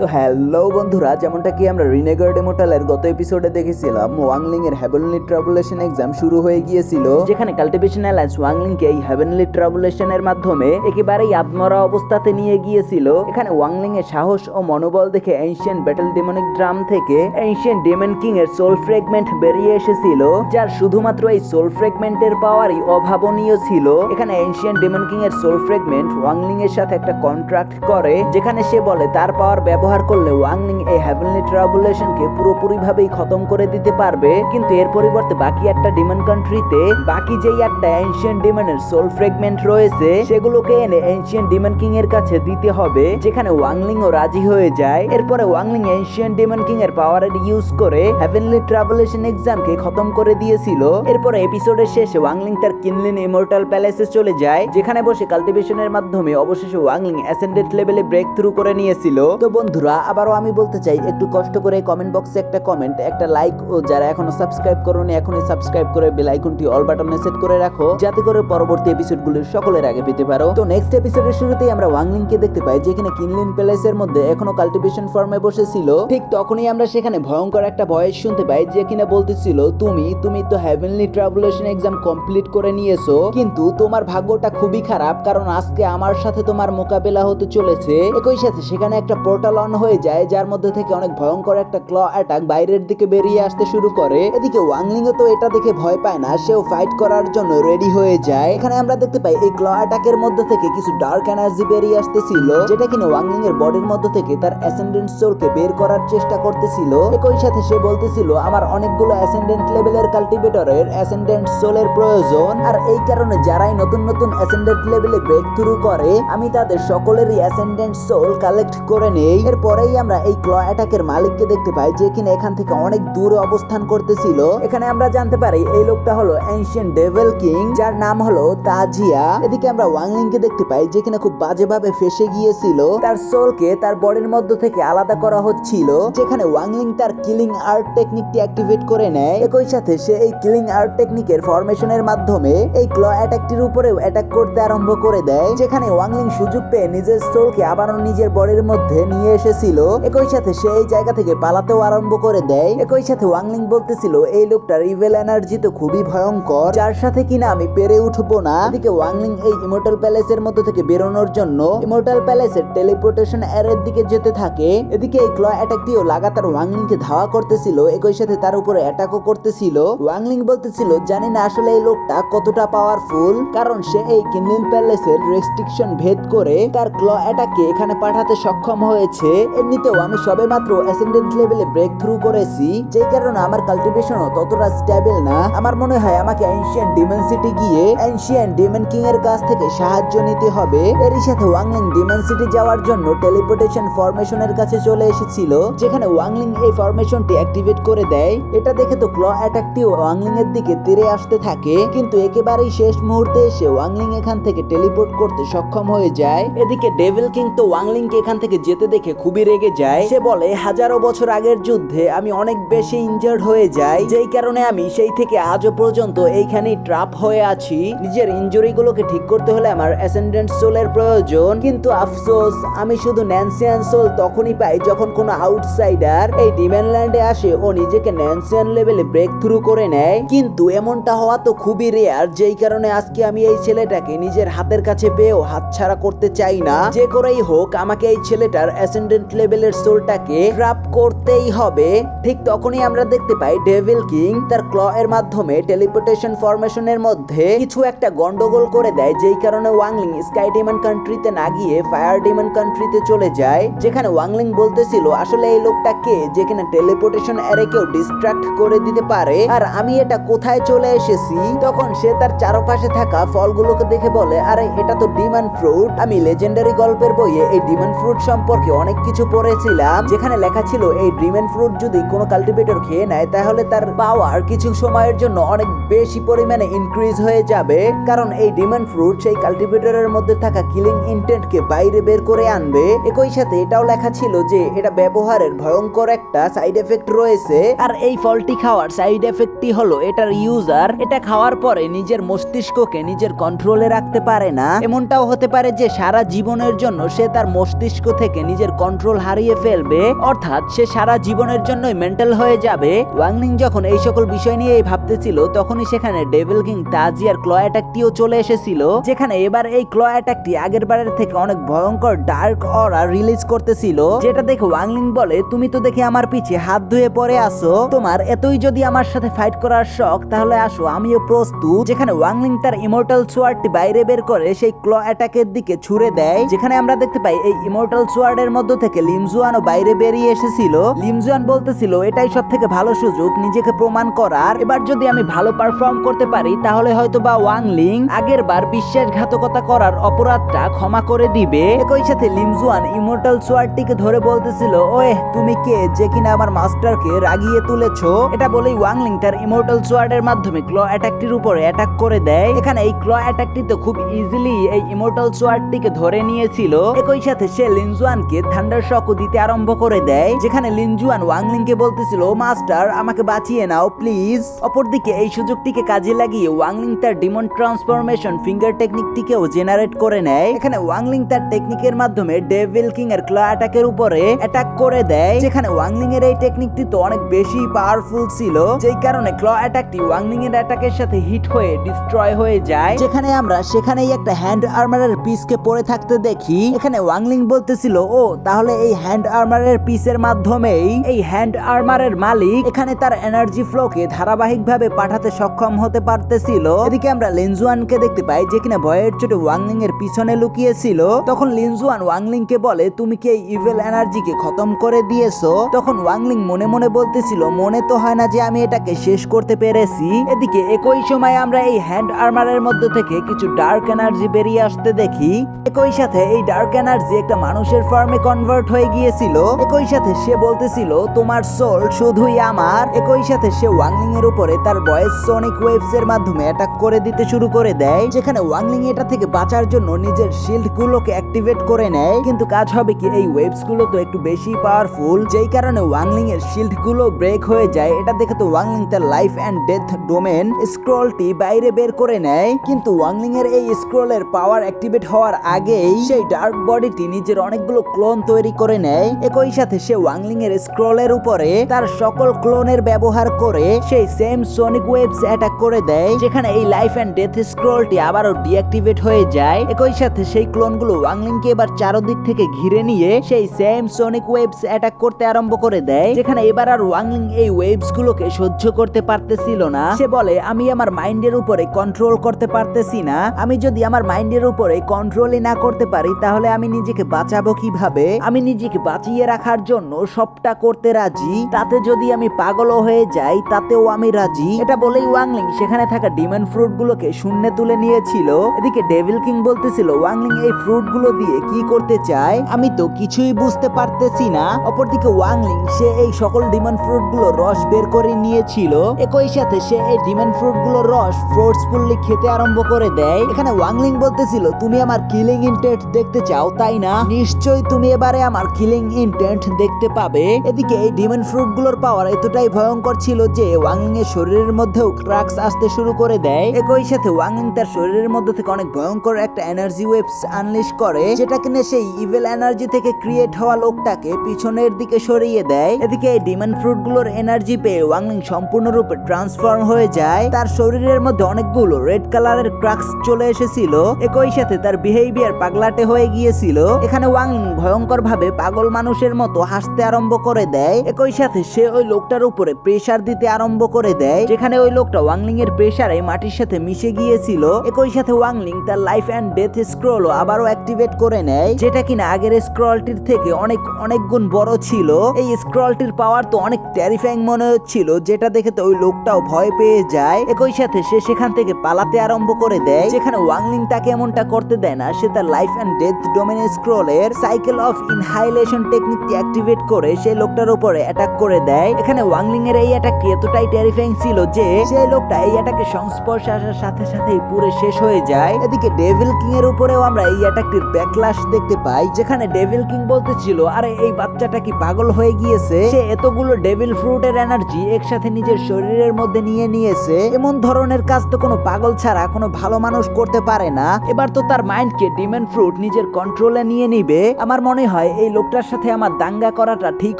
তো হ্যালো বন্ধুরা, যেমনটা কি আমরা রিনেগার ডেমোটালের গত এপিসোডে দেখেছিলাম ওয়াংলিং এর হেভেনলি ট্রাবুলেশন এক্সাম শুরু হয়ে গিয়েছিল। যেখানে কাল্টিভেশন অ্যালায়েন্স ওয়াংলিং কে এই হেভেনলি ট্রাবুলেশনের মাধ্যমে একেবারেই আত্মরা অবস্থাতে নিয়ে গিয়েছিল। এখানে ওয়াংলিং এর সাহস ও মনোবল দেখে এনশিয়েন্ট ব্যাটল ডেমনিক ড্রাম থেকে এনশিয়েন্ট ডেমন কিং এর সোল ফ্রেগমেন্ট বেরিয়ে এসেছিল, যার শুধুমাত্র এই সোল ফ্রেগমেন্টের পাওয়ারই অভাবনীয় ছিল। এখানে এনশিয়েন্ট ডেমন কিং এর সোল ফ্রেগমেন্ট ওয়াংলিং এর সাথে একটা কন্ট্রাক্ট করে, যেখানে সে বলে তার পাওয়ার ব্যবহার করলে ওয়াংলিং এই হ্যাভেনলি ট্রাবুলেশনকে পুরোপুরি ভাবেই খতম করে দিতে পারবে। কিন্তু এর পরিবর্তে বাকি একটা ডিমন কান্ট্রিতে বাকি যেই একটা এনশিয়েন্ট ডিমনের সোল ফ্রেগমেন্ট রয়েছে, সেগুলোকে এনে এনশিয়েন্ট ডিমন কিং এর কাছে দিতে হবে, যেখানে ওয়াংলিং ও রাজি হয়ে যায়। এরপরে ওয়াংলিং এনশিয়েন্ট ডিমন কিং এর পাওয়ারের ইউজ করে হ্যাভেনলি ট্রাবুলেশন এক্সামকে খতম করে দিয়েছিল। এরপরে এপিসোডের শেষে ওয়াংলিং তার কিনলিন ইমোর্টাল প্যালেসে চলে যায়, যেখানে বসে কাল্টিভেশনের মাধ্যমে অবশেষে ওয়াংলিং অ্যাসেন্ডেড লেভেলে ব্রেক থ্রু করে নিয়েছিল। তো বন্ধুরা, আবারও আমি বলতে চাই, একটু কষ্ট করে কমেন্ট বক্সে একটা কমেন্ট একটা লাইক ও যারা এখনও সাবস্ক্রাইব করোনি, এখনই সাবস্ক্রাইব করে বেল আইকনটি অল বাটনে সেট করে রাখো, যাতে করে পরবর্তী এপিসোডগুলো সকলের আগে পেতে পারো। তো নেক্সট এপিসোডের শুরুতেই আমরা ওয়াংলিংকে দেখতে পাই, যেখানে কিনলিন প্যালেসের মধ্যে এখনও কাল্টিভেশন ফর্মে বসেছিল। ঠিক তখনই আমরা সেখানে ভয়ঙ্কর একটা ভয়েস শুনতে পাই, যে কিনা বলতেছিল, তুমি তুমি তো হেভেনলি ট্রাবুলেশন এক্সাম কমপ্লিট করে নিয়েছো, কিন্তু তোমার ভাগ্যটা খুবই খারাপ, কারণ আজকে আমার সাথে তোমার মোকাবেলা হতে চলেছে। একই সাথে সেখানে একটা পোর্টাল অন হয়ে যায়, যার মধ্যে থেকে অনেক ভয়ঙ্কর একটা ক্ল অ্যাটাক বাইরের দিকে বেরিয়ে আসতে শুরু করে। এদিকে ওয়াংলিংও তো এটা দেখে ভয় পায় না, সেও ফাইট করার জন্য রেডি হয়ে যায়। এখানে আমরা দেখতে পাই, এই ক্ল অ্যাটাকের মধ্যে থেকে কিছু ডার্ক এনার্জি বেরিয়ে আসতেছিল, যেটা কিনা ওয়াংলিং এর বডির মধ্যে থেকে তার অ্যাসেন্ডেন্ট সোলকে বের করার চেষ্টা করতেছিল। একই সাথে সে বলতেছিল, আমার অনেকগুলো অ্যাসেন্ডেন্ট লেভেলের কাল্টিভেটরের অ্যাসেন্ডেন্ট সোলের প্রয়োজন। আর এই কারণে যারাই নতুন নতুন অ্যাসেন্ডেন্ট লেভেলে ব্রেক থ্রু করে, আমি তাদের সকলেরই অ্যাসেন্ডেন্ট সোল কালেক্ট করে নেই। এরপরেই আমরা এই ক্ল অ্যাটাকের মালিককে দেখতে পাই, যে কিনা এখান থেকে অনেক দূরে অবস্থান করতেছিল। এখানে আমরা জানতে পারি, এই লোকটা হলো এনশিয়েন্ট ডেভেল কিং যার নাম হলো তাজিয়া। এদিকে আমরা ওয়াংলিংকে দেখতে পাই, যে কিনা খুব বাজেভাবে ফেসে গিয়েছিল। তার সোলকে তার বডির মধ্য থেকে আলাদা করা হচ্ছিল, যেখানে ওয়াংলিং তার কিলিং আর্ট টেকনিকটি অ্যাক্টিভেট করে নেয়। একই সাথে সে এই কিলিং আর্ট টেকনিকের ফরমেশনের মাধ্যমে এই ক্ল অ্যাটাকটির উপরেও অ্যাটাক করতে আরম্ভ করে দেয়, যেখানে ওয়াংলিং সুযোগ পেয়ে নিজের সোলকে আবারও নিজের বডির মধ্যে নিয়ে এসেছিল। একই সাথে সে এই জায়গা থেকে পালাতেও আরম্ভ করে দেয়। একই সাথে ওয়াংলিং বলতেছিল, এই লোকটার ইভেল এনার্জি তো খুবই ভয়ঙ্কর। যার সাথে কিনা আমি পেরে উঠবো না। এদিকে ওয়াংলিং এই ইমোর্টাল প্যালেসের মধ্যে থেকে বেরোনোর জন্য ইমোর্টাল প্যালেসের টেলিপোর্টেশন এর দিকে যেতে থাকে। এদিকে এই ক্ল অ্যাটাকটিও লাগাতার ওয়াংলিংকে ধাওয়া করতেছিল, একই সাথে তার উপরে অ্যাটাকও করতেছিল। ওয়াংলিং বলতেছিল, জানি না আসলে এই লোকটা কতটা পাওয়ারফুল কারণ সে এই কিনলিন প্যালেসের রেস্ট্রিকশন ভেদ করে তার ক্ল অ্যাটাককে এখানে পাঠাতে সক্ষম হয়েছে। এমনিতেও আমি সবেমাত্র অ্যাসেন্ডেন্ট লেভেলে ব্রেক থ্রু করেছি, যেই কারণে আমার কাল্টিভেশনও ততটা স্টেবল না। আমার মনে হয় আমাকে এনশিয়ান ডিমেনসিটি গিয়ে এনশিয়ান ডিমেন কিং এর কাছ থেকে সাহায্য নিতে হবে। এরই সাথে ওয়াংলিং ডিমেনসিটি যাওয়ার জন্য টেলিপোর্টেশন ফরমেশনের কাছে চলে এসেছিল, যেখানে ওয়াংলিং এই ফরমেশনটি অ্যাক্টিভেট করে দেয়। এটা দেখে তো ক্ল অ্যাটাকটিও ওয়াংলিং এর দিকে তেরে আসতে থাকে, কিন্তু একেবারেই শেষ মুহূর্তে এসে ওয়াংলিং এখান থেকে টেলিপোর্ট করতে সক্ষম হয়ে যায়। এদিকে ডেভিল কিং তো ওয়াংলিং কে এখান থেকে যেতে দেখে খুবই রেগে যায়। সে বলে, হাজারো বছর আগের যুদ্ধে আমি অনেক বেশি ইনজার্ড হয়ে যাই। যেই কারণে আমি সেই থেকে আজও পর্যন্ত এইখানেই ট্রাপ হয়ে আছি। নিজের ইনজুরি গুলোকে ঠিক করতে হলে আমার অ্যাসেন্ডেন্ট সোলের প্রয়োজন। কিন্তু আফসোস, আমি শুধু ন্যান্সিয়ান সোল তখনই পাই যখন কোনো আউটসাইডার এই ডিম্যানল্যান্ডে আসে ও নিজেকে ন্যান্সিয়ান লেভেলে ব্রেক থ্রু করে নেয়। কিন্তু এমনটা হওয়া তো খুবই রেয়ার যেই কারণে আজকে আমি এই ছেলেটাকে নিজের হাতের কাছে পেয়েও হাতছাড়া করতে চাই না। যে করেই হোক, আমাকে এই ছেলেটার অ্যাসেন্ডেন্ট লেভেলের সোলটাকে ট্রাপ করতেই হবে। ঠিক তখনই আমরা দেখতে পাই ডেভিল কিং তার ক্ল এর মাধ্যমে টেলিপোর্টেশন ফরমেশনের মধ্যে কিছু একটা গন্ডগোল করে দেয়, যেই কারণে ওয়াংলিং স্কাই ডিমন কান্ট্রিতে না গিয়ে ফায়ার ডিমন কান্ট্রিতে চলে যায়। যেখানে ওয়াংলিং বলতেছিল, আসলে এই লোকটা কে যেখানে টেলিপোর্টেশন এরে কেউ ডিস্ট্রাক্ট করে দিতে পারে, আর আমি এটা কোথায় চলে এসেছি? তখন সে তার চারপাশে থাকা ফলগুলোকে দেখে বলে, আরে, এটা তো ডিমন ফ্রুট আমি লেজেন্ডারি গল্পের বইয়ে এই ডিমন ফ্রুট সম্পর্কে অনেক কিছু পড়েছিলাম, যেখানে লেখা ছিল, এই ডিমন ফ্রুট যদি কোনো কাল্টিভেটর খেয়ে নেয়, তাহলে তার পাওয়ার কিছু সময়ের জন্য অনেক বেশি পরিমাণে ইনক্রিজ হয়ে যাবে। কারণ এই ডিমন ফ্রুট সেই কাল্টিভেটরের মধ্যে থাকা কিলিং ইন্টেন্টকে বাইরে বের করে আনবে। একই সাথে এটাও লেখা ছিল যে, এটা ব্যবহারের ভয়ঙ্কর একটা সাইড এফেক্ট রয়েছে। আর এই ফলটি খাওয়ার সাইড এফেক্টটি হলো, এটার ইউজার এটা খাওয়ার পরে নিজের মস্তিষ্ককে নিজের কন্ট্রোলে রাখতে পারে না। এমনটাও হতে পারে যে, সারা জীবনের জন্য সে তার মস্তিষ্ক থেকে নিজের কন্ট্রোল হারিয়ে ফেলবে, অর্থাৎ সে সারা জীবনের জন্যই মেন্টাল হয়ে যাবে। ওয়াংলিং যখন এই সকল বিষয় নিয়েই ভাবতেছিল, তখনই সেখানে ডেভিল কিং তাজিয়ার ক্ল অ্যাটাকটিও চলে এসেছিল, যেখানে এবার এই ক্ল অ্যাটাকটি আগের বারের থেকে অনেক ভয়ঙ্কর ডার্ক অরা রিলিজ করতেছিল। যেটা দেখে ওয়াংলিং বলে, তুমি তো দেখে আমার পিছে হাত ধুয়ে পড়ে আসো তোমার এতই যদি আমার সাথে ফাইট করার শখ, তাহলে আসো, আমিও প্রস্তুত। যেখানে ওয়াংলিং তার ইমোর্টাল সোয়ার্ডটি বাইরে বের করে, সেই ক্ল অ্যাটাকের দিকে ছুড়ে দেয়, যেখানে আমরা দেখতে পাই এই ইমোর্টাল সোয়ার্ডের মধ্য থেকে লিমজুয়ানও বাইরে বেরিয়ে এসেছিল। লিমজুয়ান বলতেছিল, এটাই সব থেকে ভালো সুযোগ, নিজেকে প্রমাণ করার। এবার যদি আমি ভালো পারফর্ম করতে পারি, তাহলে হয়তো বা ওয়াংলিং আগের বার বিশ্বাসঘাতকতা করার অপরাধটা ক্ষমা করে দিবে। একই সাথে লিমজুয়ান ইমোর্টাল সোয়ার্ডটিকে ধরে বলতেছিল ওয়ে তুমি কে যে কিনা আমার মাস্টারকে রাগিয়ে তুলেছো? এটা বলেই ওয়াংলিং তার ইমোর্টাল সোয়ার্ডের মাধ্যমে ক্ল অ্যাটাকটির উপরে অ্যাটাক করে দেয়। এখানে এই ক্ল অ্যাটাকটি তো খুব ইজিলি এই ইমোর্টাল সোয়ার্ডটিকে ধরে নিয়েছিল। একই সাথে সে লিনজুয়ানকে থান্ডার শকও দিতে আরম্ভ করে দেয়, যেখানে লিনজুয়ান ওয়াংলিংকে বলতেছিল মাস্টার, আমাকে বাঁচিয়ে নাও, প্লিজ। অপরদিকে এই সুযোগটিকে কাজে লাগিয়ে ওয়াংলিং তার ডিমন ট্রান্সফরমেশন ফিঙ্গার টেকনিকটিকেও জেনারেট করে নেয়। এখানে ওয়াংলিং তার টেকনিকের মাধ্যমে ডেভিল কিং এর ক্লা অ্যাটাকের উপরে অ্যাটাক করে দেয়, যেখানে ওয়াংলিং এর এই টেকনিকটি তো অনেক বেশি পাওয়ারফুল ছিল, যেই কারণে ক্ল অ্যাটাকটি ওয়াংলিং এর অ্যাটাকের সাথে হিট হয়ে ডিস্ট্রয় হয়ে যায়। যেখানে আমরা সেখানেই একটা হ্যান্ড আর্মারের পিসকে পড়ে থাকতে দেখি। এখানে ওয়াংলিং বলতেছিল, ও তাহলে এই হ্যান্ড আর্মারের পিসের মাধ্যমেই এই হ্যান্ড আর্মারের মালিক এখানে তার এনার্জি ফ্লোকে ধারাবাহিকভাবে পাঠাতে সক্ষম হতে পারতেছিল। এদিকে আমরা লিনজুয়ানকে দেখতে পাই, যে কিনা ভয়ের চোটে ওয়াংলিং এর পিছনে লুকিয়েছিল। তখন লিনজুয়ান ওয়াংলিং কে বলে, তুমি কি এই ইভেল এনার্জিকে খতম করে দিয়েছ? তখন ওয়াংলিং মনে মনে বলতেছিল, মনে তো হয় না যে আমি এটাকে শেষ করতে পেরেছি। এদিকে একই সময় আমরা এই হ্যান্ড আর্মারের মধ্যে থেকে কিছু ডার্ক এনার্জি বেরিয়ে আসতে দেখি। একই সাথে এই ডার্ক এনার্জি একটা মানুষের ফর্মে কনভার্ট হয়ে গিয়েছিল, একই সাথে সে বলতেছিল, তোমার সোল শুধুই আমার। একই সাথে সে ওয়াংলিং এর উপরে তার ভয়েস সোনিক ওয়েভস এর মাধ্যমে অ্যাটাক করে দিতে শুরু করে দেয়, যেখানে ওয়াংলিং এটা থেকে বাঁচার জন্য নিজের শিল্ড গুলোকে অ্যাক্টিভেট করে নেয়। কিন্তু কাজ হবে কি, এই ওয়েভসগুলো তো একটু বেশি পাওয়ারফুল যেই কারণে ওয়াংলিং এর শিল্ডগুলো ব্রেক হয়ে যায়। এটা দেখে তো ওয়াংলিং তার লাইফ অ্যান্ড ডেথ ডোমেন স্ক্রলটি বাইরে বের করে নেয়। কিন্তু ওয়াংলিং এর এই স্ক্রলের পাওয়ার অ্যাক্টিভেট হওয়ার আগেই সেই ডার্ক বডিটি নিজের অনেকগুলো ক্লোন তৈরি করে নেয়। একই সাথে সে ওয়াংলিং এর স্ক্রলের উপরে তার সকল ক্লোনের ব্যবহার করে সেই সেম সোনিক ওয়েভস অ্যাটাক করে দেয়, যেখানে এই লাইফ অ্যান্ড ডেথ স্ক্রলটি আবারও ডিঅ্যাক্টিভেট হয়ে যায়। একই সাথে সেই ক্লোনগুলো ওয়াংলিংকে এবার চারদিক থেকে ঘিরে নিয়ে সেই সেম সোনিক ওয়েভস অ্যাটাক করতে আরম্ভ করে দেয়, যেখানে এবার আর ওয়াংলিং এই ওয়েভস গুলোকে সহ্য করতে পারতেছিল না। সে বলে, আমি আমার মাইন্ডের উপরে কন্ট্রোল করতে পারতেছি না। আমি যদি আমার মাইন্ডের উপরে কন্ট্রোলই না করতে পারি, তাহলে আমি নিজেকে বাঁচাবো কীভাবে? আমি নিজেকে বাঁচিয়ে রাখার জন্য সবটা করতে রাজি। তাতে যদি আমি পাগলও হয়ে যাই, তাতেও আমি রাজি। এটা বলেই ওয়াংলিং সেখানে থাকা ডিমন ফ্রুট গুলোকে শূন্যে তুলে নিয়েছিল। এদিকে ডেভিল কিং বলতেছিল, ওয়াংলিং, এই ফ্রুটগুলো দিয়ে কি করতে চায়? আমি তো কিছুই বুঝতে পারতেছি না। অপরদিকে ওয়াংলিং, সে এই সকল ডিমন ফ্রুটগুলো রস বের করে নিয়েছিল। একই সাথে সে এই ডিমন ফ্রুটগুলোর রস ফোর্সফুলি খেতে আরম্ভ করে দেয়। এখানে ওয়াংলিং বলতেছিল, তুমি আমার কিলিং ইন্টেন্ট দেখতে চাও, তাই না? নিশ্চয়ই তুমি এবারে আমার কিলিং ইন্টেন্ট দেখতে পাবে। এদিকে এই ডিমন ফ্রুটগুলোর পাওয়ার এতটাই ভয়ঙ্কর ছিল যে ওয়াংলিং এর শরীরের মধ্যেও ক্রাক্স আসতে শুরু করে দেয়। একই সাথে ওয়াংলিং তার শরীরের মধ্যে থেকে অনেক ভয়ঙ্কর একটা এনার্জি ওয়েভস আনলিশ করে যেটা কিনা সেই ইভেল এনার্জি থেকে ক্রিয়েট হওয়া লোকটাকে পিছনের দিকে সরিয়ে দেয়। এদিকে এই ডিমন ফ্রুটগুলোর এনার্জি পেয়ে ওয়াংলিং সম্পূর্ণরূপে ট্রান্সফর্ম হয়ে যায়। তার শরীরের মধ্যে অনেকগুলো রেড কালারের ক্রাক্স চলে এসেছিল। একই সাথে তার বিহেভিয়ার পাগলাটে হয়ে গিয়েছিল। এখানে ওয়াংলিং ভয়ঙ্কর ভাবে পাগল মানুষের মতো হাসতে আরম্ভ করে দেয়। একই সাথে সে ওই লোকটার উপরে প্রেসার দিতে আরম্ভ করে দেয়, যেখানে ওই লোকটা ওয়াংলিং এর প্রেসারে মাটির সাথে মিশে গিয়েছিল। একই সাথে ওয়াংলিং তার লাইফ অ্যান্ড ডেথ স্ক্রল আবারও অ্যাক্টিভেট করে নেয়, যেটা কিনা আগের স্ক্রলটির থেকে অনেক অনেক গুণ বড় ছিল। এই স্ক্রলটির পাওয়ার তো অনেক ট্যারিফাইং মনে হচ্ছিল, যেটা দেখে তো ওই লোকটাও ভয় পেয়ে যায়। একই সাথে সে সেখান থেকে পালাতে আরম্ভ করে দেয়, যেখানে ওয়াংলিং তাকে এমনটা করতে দেয় না, সে তার লাইফ অ্যান্ড ডেথ ডোমেন স্ক্রলের সাইকেল অফ ইনহাইলেশন টেকনিকটি অ্যাক্টিভেট করে সেই লোকটার উপরে অ্যাটাক করে দেয়। এখানে ওয়াংলিং এর এই অ্যাটাকটি এতটাই টেরিফাইং ছিল যে সেই লোকটা এই অ্যাটাকে সংস্পর্শে আসার সাথে সাথেই পুরো শেষ হয়ে যায়। এদিকে ডেভিল কিং এর উপরেও আমরা এই অ্যাটাকটির ব্যাকলাশ দেখতে পাই, যেখানে ডেভিল কিং বলতেছিল, আরে, এই বাচ্চাটা কি পাগল হয়ে গিয়েছে? সে এতগুলো ডেভিল ফ্রুটের এনার্জি একসাথে নিজের শরীরের মধ্যে নিয়ে নিয়েছে। এমন ধরনের কাজ তো কোনো পাগল ছাড়া কোনো ভালো মানুষ করতে পারে না। এবার তো তার মাইন্ডকে ডিমেন ফ্রুট নিজের কন্ট্রোলে নিয়ে নিবে। আমার মনে হয় এই লোকটার সাথে আমার দাঙ্গা করাটা ঠিক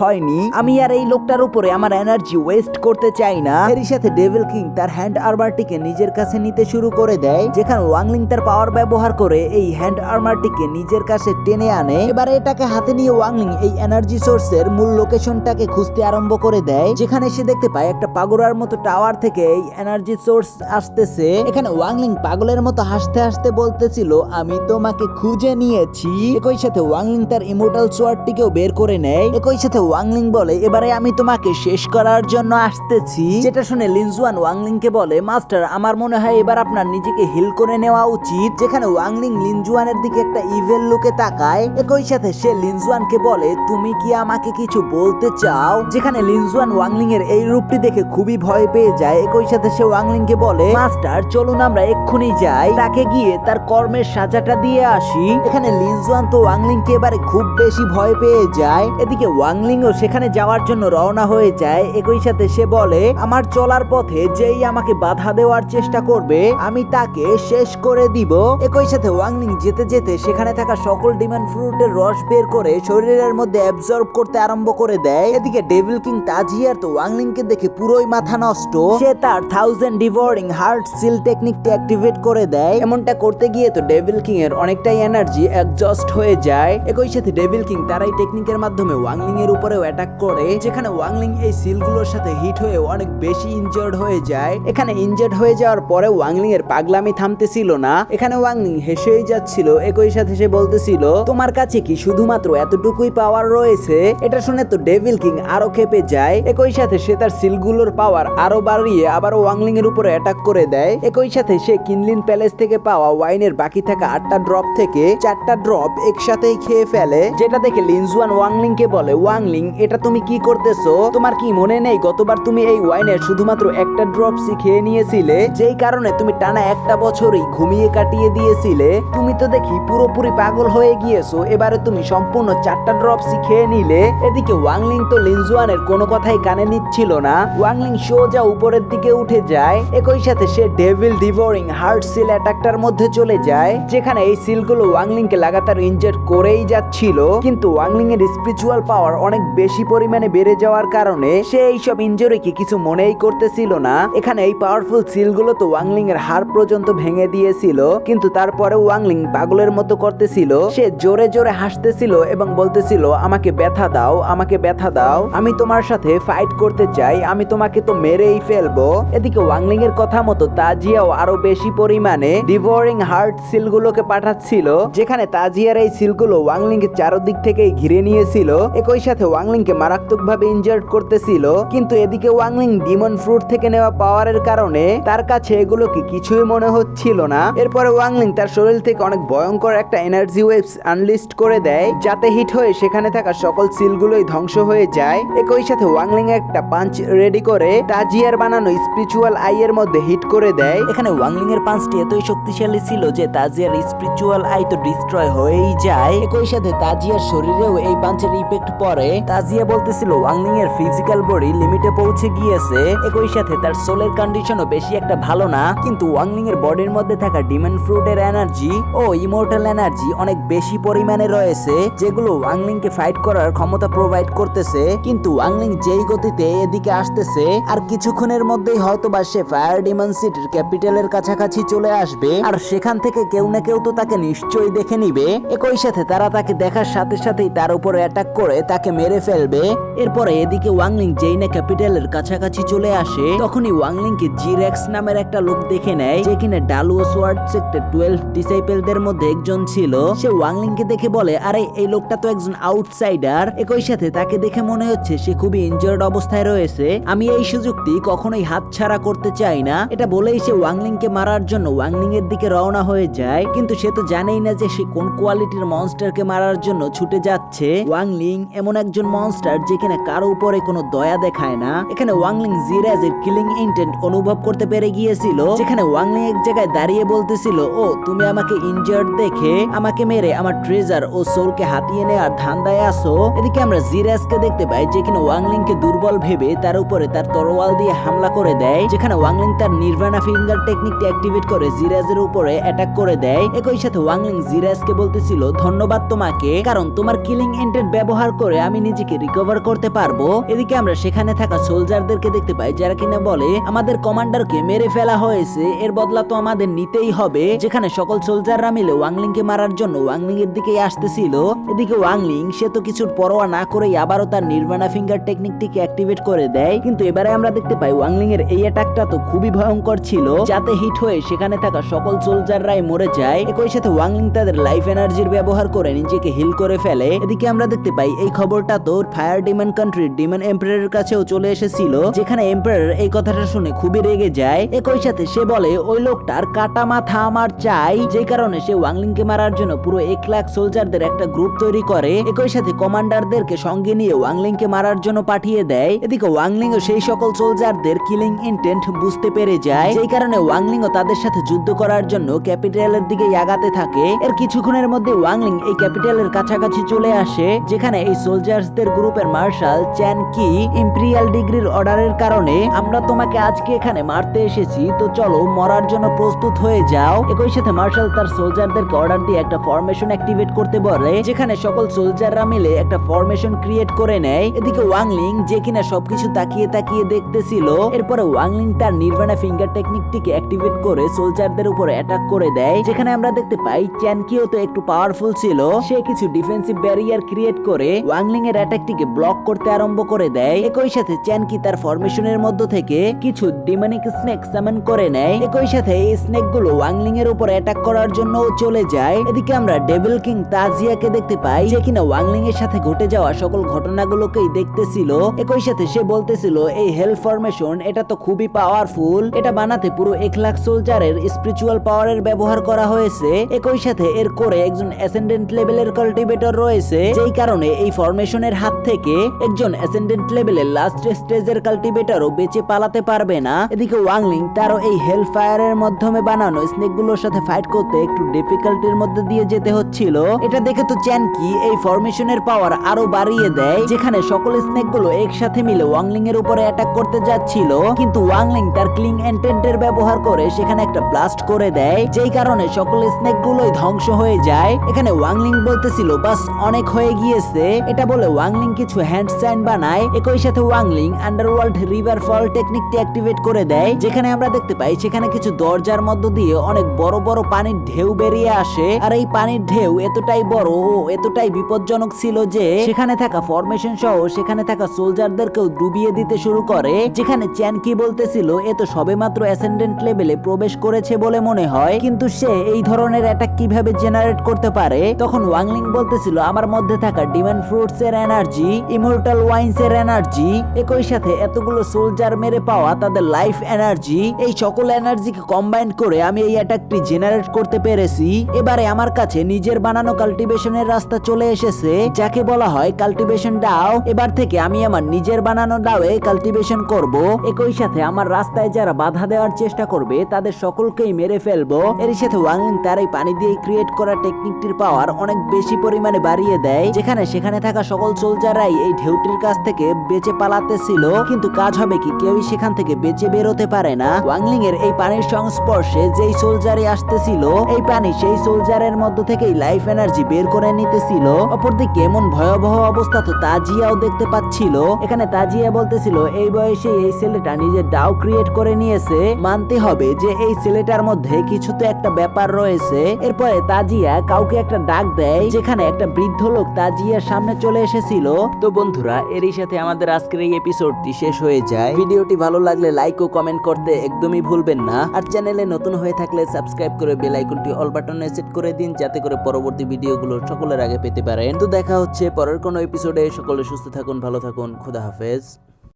হয়নি। আমি আর এই লোকটার উপরে আমার এনার্জি ওয়েস্ট করতে চাই না। এরই সাথে ডেভিল কিং তার হ্যান্ড আর্মারটিকে নিজের কাছে নিতে শুরু করে দেয়, যেখানে ওয়াংলিং তার পাওয়ার ব্যবহার করে এই হ্যান্ড আর্মারটিকে নিজের কাছে টেনে আনে। এবারে এটাকে হাতে নিয়ে ওয়াংলিং এই এনার্জি সোর্সের মূল লোকেশনটাকে খুঁজতে আরম্ভ করে দেয়, যেখানে সে দেখতে পায় একটা পাগোড়ার মতো টাওয়ার থেকে এই এনার্জি সোর্স আসতেছে। এখানে ওয়াংলিং পাগলের মতো হাসতে হাসতে বলতেছিল, আমি তোমাকে খুঁজে নিয়েছি। একই সাথে ওয়াংলিং তার ইমোর্টাল সোয়ার্ডটিকেও বের করে নেয়। একই সাথে ওয়াংলিং বলে, এবারে আমি তোমাকে শেষ করার জন্য আসতেছি। যেটা শুনে লিনজুয়ান ওয়াংলিংকে বলে, মাস্টার, আমার মনে হয় এবার আপনার নিজেকে হিল করে নেওয়া উচিত। যেখানে ওয়াংলিং লিনজুয়ানের দিকে একটা ইভেল লুকে তাকায়। একই সাথে সে লিনজুয়ানকে বলে, তুমি কি আমাকে কিছু বলতে চাও? যেখানে লিনজুয়ান ওয়াংলিং এর এই রূপটি দেখে খুবই ভয় পেয়ে যায়। একই সাথে সে ওয়াংলিংকে বলে, মাস্টার, চলুন আমরা এক্ষুনি যাই। তাকে গিয়ে তার কর্মের সাজাটা দিয়ে আসি। এখানে লিনজুয়ান তো ওয়াংলিংকে এবারে খুব বেশি ভয় পেয়ে যায়। এদিকে ওয়াংলিংও সেখানে যাওয়ার জন্য রওনা হয়ে যায়। একই সাথে সে বলে, আমার চলার পথে যেই আমাকে বাধা দেওয়ার চেষ্টা করবে, আমি তাকে শেষ করে দিব। একই সাথে ওয়াংলিং যেতে যেতে সেখানে থাকা সকল ডিমান্ড ফ্রুটের রস বের করে শরীরের মধ্যে অ্যাবজর্ব করতে আরম্ভ করে দেয়। এদিকে ডেভিল কিং তাজিয়ার তো ওয়াংলিংকে দেখে পুরোই মাথা নষ্ট। সে তার থাউজেন্ড ডিভোরিং হার্ট সিল টেকনিকটি অ্যাক্টিভেট করে দেয়। এমনটা করতে গিয়ে তো ডেভিল কিং এর অনেকটাই এনার্জি একজস্ট হয়ে যায়। একই সাথে ডেভিল কিং তার এই টেকনিকের মাধ্যমে ওয়াংলিং এর উপরেও অ্যাটাক করে, যেখানে ওয়াংলিং এই সিলগুলোর সাথে হিট হয়ে অনেক বেশি ইনজার্ড হয়ে যায়। এখানে ইনজার্ড হয়ে যাওয়ার পরে ওয়াংলিং এর পাগলামি থামতেছিল না। এখানে ওয়াংলিং হেসেই যাচ্ছিল, একই সাথে সে বলতেছিল, তোমার কাছে কি শুধুমাত্র এতটুকুই পাওয়ার রয়েছে? এটা শুনে তো ডেভিল কিং আরও খেপে যায়। একই সাথে সে তার সিলগুলোর পাওয়ার আরও বাড়িয়ে আবার ওয়াংলিং এর উপরে অ্যাটাক করে দেয়। একই সাথে সে কিনলিন প্যালেস থেকে পাওয়া ওয়াইনের বাকি থাকা আটটা ড্রপ থেকে চারটা ড্রপ একসাথেই খেয়ে ফেলে। যেটা দেখে লিনজুয়ান ওয়াংলিং কে বলে, ওয়াংলিং, এটা তুমি কি করতেছো? তোমার কি মনে নেই? গতবার তুমি এই ওয়াইনের শুধুমাত্র একটা ড্রপ খেয়ে নিয়েছিলে, যেই কারণে তুমি টানা একটা বছরই ঘুমিয়ে কাটিয়ে দিয়েছিলে। তুমি তো দেখি পুরোপুরি পাগল হয়ে গিয়েছো, এবারে তুমি সম্পূর্ণ চারটা ড্রপ খেয়ে নিলে। এদিকে ওয়াংলিং তো লিনজুয়ানের কোনো কথাই কানে নিচ্ছিল না। ওয়াংলিং সোজা উপরের দিকে উঠে যায়, একই সাথে সে ডেভিল ডিভোরিং হার্ট সিল অ্যাটাকটার মধ্যে চলে যায়, যেখানে এই সিলগুলো ওয়াংলিংকে লাগাতার ইনজার করেই যাচ্ছিল। কিন্তু ওয়াংলিং এর স্পিরিচুয়াল পাওয়ার অনেক বেশি পরিমাণে বেড়ে যাওয়ার কারণে সে এইসব ইনজুরিকে কিছু মনেই করতেছিল না। এখানে এই পাওয়ারফুল সিলগুলো তো ওয়াংলিং এর হাড় পর্যন্ত ভেঙে দিয়েছিল, কিন্তু তারপরে ওয়াংলিং পাগলের মতো করতেছিল। সে জোরে জোরে হাসতেছিল এবং বলতেছিল, আমাকে ব্যথা দাও, আমাকে ব্যথা দাও। আমি তোমার সাথে ফাইট করতে চাই, আমি তোমাকে তো মেরেই ফেলব। এদিকে ওয়াংলিং এর কথা মতো তাজিয়াও আরও বেশি পরিমাণে ডিভোরিং হার্ট সিলগুলোকে পাঠাচ্ছিল, যেখানে তাজিয়ার এই সিলগুলো ওয়াংলিং চারদিক থেকেই ঘিরে নিয়েছিল, একই সাথে ওয়াংলিং কে মারাত্মকভাবে ইনজার্ড করতেছিল। কিন্তু এদিকে ওয়াংলিং ডিমন ফ্রুট থেকে নেওয়া পাওয়ারের কারণে তার কাছে এগুলোকে কিছুই মনে হচ্ছিল না। এরপরে ওয়াংলিং তার শরীর থেকে অনেক ভয়ঙ্কর একটা এনার্জি ওয়েভস আনলিস্ট করে দেয়, যাতে হিট হয়ে সেখানে থাকা সকল সিলগুলোই ধ্বংস হয়ে যায়। একই সাথে ওয়াংলিং একটা পাঞ্চ রেডি করে তাজিয়ার বানানো স্পিরিচুয়াল আই এর মধ্যে হিট করে দেয়। এখানে ওয়াংলিং এর পাঞ্চটি এতই শক্তিশালী ছিল যে তাজিয়ার স্পিরিচুয়াল আই তো ডিস্ট্রয় হয়েই যায়। একই সাথে তাজিয়ার শরীরেও এই পাঞ্চের ইফেক্ট পড়ে। তাজিয়া বলতেছিল ওয়াংলিং এর ফিজিক্যাল বডি লিমিটে পৌঁছে গিয়েছে। একই সাথে তার সোলের কন্ডিশনও বেশি একটা ভালো না। কিন্তু ওয়াংলিং এর বডির মধ্যে থাকা ডিমন্ড ফ্রুটের এনার্জি ও ইমোর্টাল এনার্জি অনেক বেশি পরিমাণে রয়েছে, যেগুলো ওয়াংলিং কে ফাইট করার ক্ষমতা প্রোভাইড করতেছে। কিন্তু ওয়াংলিং যেই গতিতে এদিকে আসতেছে, আর কিছুক্ষণের মধ্যেই হয়তো বা সে ফায়ার ডিমন সিটির ক্যাপিটালের কাছাকাছি চলে আসবে। আর সেখান থেকে কেউ না কেউ তো তাকে নিশ্চয়ই দেখে নিবে। একই সাথে তারা তাকে দেখার সাথে সাথেই তার উপর অ্যাটাক করে তাকে মেরে ফেলবে। এরপরে এদিকে ওয়াংলিং যেই না ক্যাপিটালের কাছাকাছি চলে আসে, তখনই ওয়াংলিং কে জিরেক্স নামের একটা লোক দেখে নেয়, যে কিনা ডালুও সোয়ার্ড সেক্টর টুয়েলভ ডিসাইপেলদের মধ্যে একজন ছিল। সে ওয়াংলিং কে দেখে বলে, আরে, এই লোকটা তো একজন আউটসাইডার একই সাথে তাকে দেখে মনে হচ্ছে সে খুবই ইনজার্ড অবস্থায় রয়েছে। আমি এই সুযোগটি কখনোই হাতছাড়া করতে চাই না। এটা বলেই সে ওয়াংলিং কে মারার জন্য ওয়াংলিং এর দিকে রওনা হয়ে যায়। কিন্তু সে তো জানেই না যে সে কোন কোয়ালিটির মনস্টারকে মারার জন্য ছুটে যাচ্ছে ওয়াংলিং এমন একজন মনস্টার যেখানে কারও উপরে কোনো দয়া দেখায় না। এখানে ওয়াংলিং জিরাজের কিলিং ইন্টেন্ট অনুভব করতে পেরে গিয়েছিল। যেখানে ওয়াংলিং এক জায়গায় দাঁড়িয়ে বলতেছিল, ও, তুমি আমাকে ইনজার্ড দেখে আমাকে মেরে আমার ট্রেজার ও সোলকে হাতিয়ে নেওয়ার ধান্দায় আসো এদিকে আমরা জিরাজকে দেখতে পাই যে কিনা ওয়াংলিং কে দুর্বল ভেবে তার উপরে তার তরোয়াল দিয়ে হামলা করে দেয়। যেখানে ওয়াংলিং তার নির্বাণা ফিঙ্গার টেকনিকটি অ্যাক্টিভেট করে জিরাজের উপরে অ্যাটাক করে দেয়। একই সাথে ওয়াংলিং জিরাজকে বলতেছিল, ধন্যবাদ তোমাকে। কারণ তোমার কিলিং এন্টেড ব্যবহার করে আমি নিজেকে রিকভার করতে পারব। এদিকে আমরা সেখানে থাকা সোলজারদেরকে দেখতে পাই, যারা কিনা বলে, আমাদের কমান্ডারকে মেরে ফেলা হয়েছে, এর বদলা তো আমাদের নিতেই হবে। যেখানে সকল সোলজাররা মিলে ওয়াংলিংকে মারার জন্য ওয়াংলিং এর দিকেই আসতেছিল। এদিকে ওয়াংলিং, সে তো কিছুর পরোয়া না করেই আবারও তার নির্বাণা ফিঙ্গার টেকনিকটিকে অ্যাক্টিভেট করে দেয়। কিন্তু এবারে আমরা দেখতে পাই ওয়াংলিং এর এই অ্যাটাকটা তো খুবই ভয়ঙ্কর ছিল। যাতে হিট হয়ে সেখানে থাকা সকল সোলজাররাই মরে যায়, একই সাথে ওয়াংলিং তাদের লাইফ এনার্জির ব্যবহার করে নিজেকে হিল করে ফেলে। এদিকে আমরা দেখতে পাই, এই খবরটা তো ফায়ার ডিমন কান্ট্রির ডিমন এম্পায়ারের কাছেও চলে এসেছিল। যেখানে এম্পায়ার এই কথাটা শুনে খুবই রেগে যায়। একই সাথে সে বলে, ওই লোকটার কাটা মাথা আমার চাই। যে কারণে সে ওয়াংলিংকে মারার জন্য পুরো এক লাখ সোলজারদের একটা গ্রুপ তৈরি করে। একই সাথে কমান্ডারদেরকে সঙ্গে নিয়ে ওয়াংলিংকে মারার জন্য পাঠিয়ে দেয়। এদিকে ওয়াংলিং ও সেই সকল সোলজারদের কিলিং ইন্টেন্ট বুঝতে পেরে যায়। যেই কারণে ওয়াংলিং ও তাদের সাথে যুদ্ধ করার জন্য ক্যাপিটালের দিকে আগাতে থাকে। এর কিছুক্ষণের মধ্যে ওয়াংলিং এই ক্যাপিটালের কাছাকাছি চলে আসে, যেখানে এই সোলজার্সদের গ্রুপের মার্শাল চ্যান কি ইম্পেরিয়াল ডিগ্রির অর্ডারের কারণে, আমরা তোমাকে আজকে এখানে মারতে এসেছি, তো চলো মরার জন্য প্রস্তুত হয়ে যাও। একই সাথে মার্শাল তার সোলজারদেরকে অর্ডার দিয়ে একটা ফরমেশন অ্যাক্টিভেট করতে বলে, যেখানে সকল সোলজাররা মিলে একটা ফরমেশন ক্রিয়েট করে নেয়। এদিকে ওয়াংলিং যে কিনা সবকিছু তাকিয়ে তাকিয়ে দেখতেছিল, এরপরে ওয়াংলিং তার নির্বাণা ফিঙ্গার টেকনিকটিকে অ্যাক্টিভেট করে সোলজারদের উপর অ্যাটাক করে দেয়, যেখানে আমরা দেখতে পাই চ্যানকিও তো একটু পাওয়ারফুল ছিল, সে কিছু ডিফেন্সিভ ব্যারিয়ার ক্রিয়েট করে ওয়াংলিং এর অ্যাটাকটিকে ব্লক করতে আরম্ভ করে দেয়। একই সাথে চ্যানকি তার ফরমেশনের মধ্য থেকে কিছু ডিমনিক স্নেক সামন করে নেয়। একই সাথে এই স্নেকগুলো ওয়াংলিং এর উপর অ্যাটাক করার জন্য চলে যায়। এদিকে আমরা ডেভিল কিং তাজিয়াকে দেখতে পাই, যে কিনা ওয়াংলিং এর সাথে ঘটে যাওয়া সকল ঘটনাগুলোকেই দেখতেছিল। একই সাথে সে বলতেছিল, এই হেলথ ফরমেশন এটা তো খুবই পাওয়ারফুল এটা বানাতে পুরো এক লাখ সোলজারের স্পিরিচুয়াল পাওয়ারের ব্যবহার করা হয়েছে। একই সাথে এর করে একজন অ্যাসেন্ডেন্ট লেভেলের কাল্টিভেটর রয়েছে, যেই কারণে এই ফরমেশনের হাত থেকে একজন অ্যাসেন্ডেন্ট লেভেলের লাস্ট স্টেজের কাল্টিভেটরও বেঁচে পালাতে পারবে না। এদিকে ওয়াংলিং তারও এই হেল ফায়ারের মাধ্যমে বানানো স্নেকগুলোর সাথে ফাইট করতে একটু ডিফিকাল্টির মধ্যে দিয়ে যেতে হচ্ছিল। এটা দেখে তো চ্যান কি এই ফরমেশনের পাওয়ার আরও বাড়িয়ে দেয়, যেখানে সকল স্নেকগুলো একসাথে মিলে ওয়াংলিং এর উপরে অ্যাটাক করতে যাচ্ছিল। কিন্তু ওয়াংলিং তার ক্লিং এন্টেন্টের ব্যবহার করে সেখানে একটা ব্লাস্ট করে দেয়, যেই কারণে সকল স্নেক গুলোই ধ্বংস হয়ে যায়। এখানে ওয়াংলিং বলতেছিল বাস, অনেক হয়ে গিয়েছে। এটা বলে ওয়াংলিং কিছু হ্যান্ড সাইন বানায়, একই সাথে Wang Ling underworld river fall টেকনিকটি activate করে দেয়, যেখানে আমরা দেখতে পাই সেখানে কিছু দরজার মধ্য দিয়ে অনেক বড় বড় পানির ঢেউ বেরিয়ে আসে, আর এই পানির ঢেউ এতটাই বড় ও এতটাই বিপজ্জনক ছিল যে সেখানে থাকা ফরমেশন সহ সেখানে থাকা সোলজারদেরকেও ডুবিয়ে দিতে শুরু করে, যেখানে চ্যান কি বলতেছিল, এ তো সবেমাত্র অ্যাসেন্ডেন্ট লেভেলে প্রবেশ করেছে বলে মনে হয়, কিন্তু সে এই ধরনের অ্যাটাক কীভাবে জেনারেট করতে পারে? তখন ওয়াংলিং বলতেছিল, আমার মধ্যে থাকা ডিমান্ড ফ্রুটস এর এনার্জি, ইমোর্টাল ওয়াইন্স এর এনার্জি, একই সাথে এতগুলো সোলজার মেরে পাওয়া তাদের লাইফ এনার্জি, এই সকল এনার্জিকে কম্বাইন করে আমি এই অ্যাটাকটি জেনারেট করতে পেরেছি। এবারে আমার কাছে নিজের বানানো কাল্টিভেশনের রাস্তা চলে এসেছে, যাকে বলা হয় কাল্টিভেশন ডাও। এবার থেকে আমি আমার নিজের বানানো ডাওয়ে কাল্টিভেশন করব। একই সাথে আমার রাস্তায় যারা বাধা দেওয়ার চেষ্টা করবে, তাদের সকলকেই মেরে ফেলব। এর সাথে ওয়াংলিং তার এই পানি দিয়ে ক্রিয়েট করা টেকনিকটির পাওয়ার অনেক বেশি পরিমাণে বাড়িয়ে দেয়, যেখানে সেখানে থাকা সকল সোলজাররাই এই ঢেউটির কাছ থেকে বেঁচে পালাতেছিল। কিন্তু কাজ হবে কি? কেউই সেখান থেকে বেঁচে বেরোতে পারে না। ওয়াংলিং এর এই পানির সংস্পর্শে যেই সোলজারই আসতেছিল, এই পানি সেই সোলজারের মধ্য থেকেই লাইফ এনার্জি বের করে নিতেছিল। অপরদিকে এমন ভয়াবহ অবস্থা তো তাজিয়াও দেখতে পাচ্ছিল। এখানে তাজিয়া বলতেছিল, এই বয়সে এই ছেলেটা নিজের ডাও ক্রিয়েট করে নিয়েছে। মানতে হবে যে এই ছেলেটার মধ্যে কিছু তো একটা ব্যাপার রয়েছে। এরপরে তাজিয়া কাউকে একটা ডাক দেয় একটা বৃদ্ধ লোক তাজিয়ার সামনে চলে এসেছিল। তো বন্ধুরা, এরই সাথে আমাদের আজকের এই এপিসোডটি শেষ হয়ে যায়। ভিডিওটি ভালো লাগলে লাইক ও কমেন্ট করতে একদমই ভুলবেন না। আর চ্যানেলে নতুন হয়ে থাকলে সাবস্ক্রাইব করে বেল আইকনটি অল বাটনে সেট করে দিন, যাতে করে পরবর্তী ভিডিওগুলো সকলের আগে পেতে পারেন। তো দেখা হচ্ছে পরের কোনো এপিসোডে সকলে সুস্থ থাকুন, ভালো থাকুন। খুদা হাফেজ।